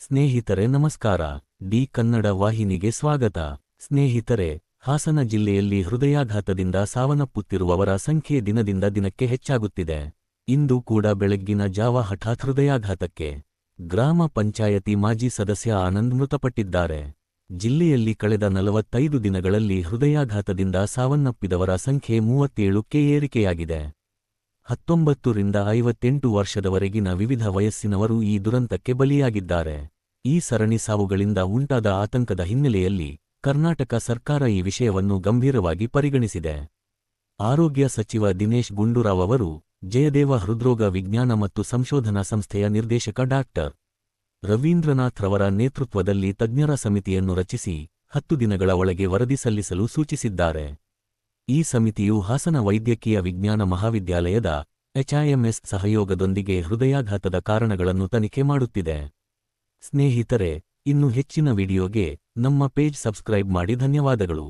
ಸ್ನೇಹಿತರೆ ನಮಸ್ಕಾರ. ಡಿ ಕನ್ನಡ ವಾಹಿನಿಗೆ ಸ್ವಾಗತ. ಸ್ನೇಹಿತರೆ, ಹಾಸನ ಜಿಲ್ಲೆಯಲ್ಲಿ ಹೃದಯಾಘಾತದಿಂದ ಸಾವನ್ನಪ್ಪುತ್ತಿರುವವರ ಸಂಖ್ಯೆ ದಿನದಿಂದ ದಿನಕ್ಕೆ ಹೆಚ್ಚಾಗುತ್ತಿದೆ. ಇಂದು ಕೂಡ ಬೆಳಗ್ಗಿನ ಜಾವ ಹಠಾತ್ ಹೃದಯಾಘಾತಕ್ಕೆ. ಗ್ರಾಮ ಪಂಚಾಯತಿ ಮಾಜಿ ಸದಸ್ಯ ಆನಂದ್ ಮೃತಪಟ್ಟಿದ್ದಾರೆ. ಜಿಲ್ಲೆಯಲ್ಲಿ ಕಳೆದ ನಲವತ್ತೈದು ದಿನಗಳಲ್ಲಿ ಹೃದಯಾಘಾತದಿಂದ ಸಾವನ್ನಪ್ಪಿದವರ ಸಂಖ್ಯೆ ಮೂವತ್ತೇಳುಕ್ಕೆ ಏರಿಕೆಯಾಗಿದೆ. ಹತ್ತೊಂಬತ್ತರಿಂದ ಐವತ್ತೆಂಟು ವರ್ಷದವರೆಗಿನ ವಿವಿಧ ವಯಸ್ಸಿನವರು ಈ ದುರಂತಕ್ಕೆ ಬಲಿಯಾಗಿದ್ದಾರೆ. ಈ ಸರಣಿ ಸಾವುಗಳಿಂದ ಉಂಟಾದ ಆತಂಕದ ಹಿನ್ನೆಲೆಯಲ್ಲಿ ಕರ್ನಾಟಕ ಸರ್ಕಾರ ಈ ವಿಷಯವನ್ನು ಗಂಭೀರವಾಗಿ ಪರಿಗಣಿಸಿದೆ. ಆರೋಗ್ಯ ಸಚಿವ ದಿನೇಶ್ ಗುಂಡೂರಾವ್ ಅವರು ಜಯದೇವ ಹೃದ್ರೋಗ ವಿಜ್ಞಾನ ಮತ್ತು ಸಂಶೋಧನಾ ಸಂಸ್ಥೆಯ ನಿರ್ದೇಶಕ ಡಾಕ್ಟರ್ ರವೀಂದ್ರನಾಥ್ ರವರ ನೇತೃತ್ವದಲ್ಲಿ ತಜ್ಞರ ಸಮಿತಿಯನ್ನು ರಚಿಸಿ ಹತ್ತು ದಿನಗಳ ಒಳಗೆ ವರದಿ ಸಲ್ಲಿಸಲು ಸೂಚಿಸಿದ್ದಾರೆ. ಈ ಸಮಿತಿಯು ಹಾಸನ ವೈದ್ಯಕೀಯ ವಿಜ್ಞಾನ ಮಹಾವಿದ್ಯಾಲಯದ ಎಚ್ಐಎಂಎಸ್ ಸಹಯೋಗದೊಂದಿಗೆ ಹೃದಯಾಘಾತದ ಕಾರಣಗಳನ್ನು ತನಿಖೆ ಮಾಡುತ್ತಿದೆ. ಸ್ನೇಹಿತರೆ, ಇನ್ನು ಹೆಚ್ಚಿನ ವಿಡಿಯೋಗೆ ನಮ್ಮ ಪೇಜ್ ಸಬ್ಸ್ಕ್ರೈಬ್ ಮಾಡಿ ಧನ್ಯವಾದಗಳು.